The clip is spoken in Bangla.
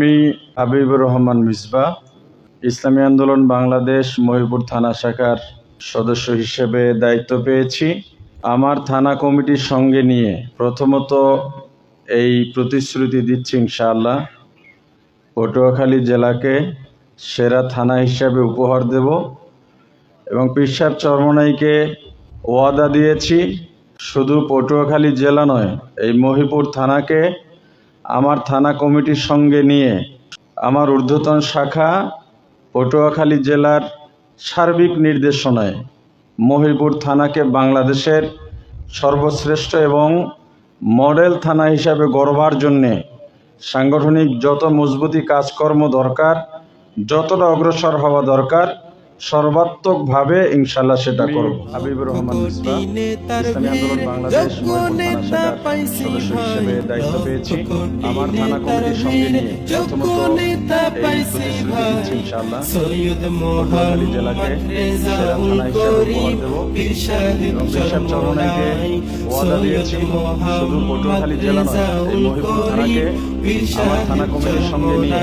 আমি হাবিবুর রহমান মিসবা, ইসলামী আন্দোলন বাংলাদেশ মহিপুর থানা শাখার সদস্য হিসেবে দায়িত্ব পেয়েছি। আমার থানা কমিটির সঙ্গে নিয়ে প্রথমত এই প্রতিশ্রুতি দিচ্ছি ইনশাআল্লাহ। পটুয়াখালী জেলাকে সেরা থানা হিসাবে উপহার দেব এবং পিসাব চরমনাইকে ওয়াদা দিয়েছি। শুধু পটুয়াখালী জেলা নয়, এই মহিপুর থানাকে আমার থানা কমিটির সঙ্গে নিয়ে আমার ঊর্ধ্বতন শাখা পটুয়াখালী জেলার সার্বিক নির্দেশনায় মহিপুর থানাকে বাংলাদেশের সর্বশ্রেষ্ঠ এবং মডেল থানা হিসাবে গড়বার জন্যে সাংগঠনিক যত মজবুতি কাজকর্ম দরকার, যতটা অগ্রসর হওয়া দরকার সর্বাত্মকভাবে ইনশাল্লাহ সেটা করব। হাবিবুর রহমান ইসলামী আন্দোলন বাংলাদেশ সদস্য হিসেবে দায়িত্ব পেয়েছি। আমার থানা কমিটির সঙ্গে নিয়ে প্রথমত এই প্রতিশ্রুতি দিচ্ছি ইনশাআল্লাহ। পটুয়াখালী জেলাকে সেরা থানা হিসেবে উপহার দেব। এবং পেশাব চরমনাইকে ওয়াদা দিয়েছি। শুধু পটুয়াখালী জেলা নয় এই মহিপুর থানাকে আমার থানা কমিটির সঙ্গে নিয়ে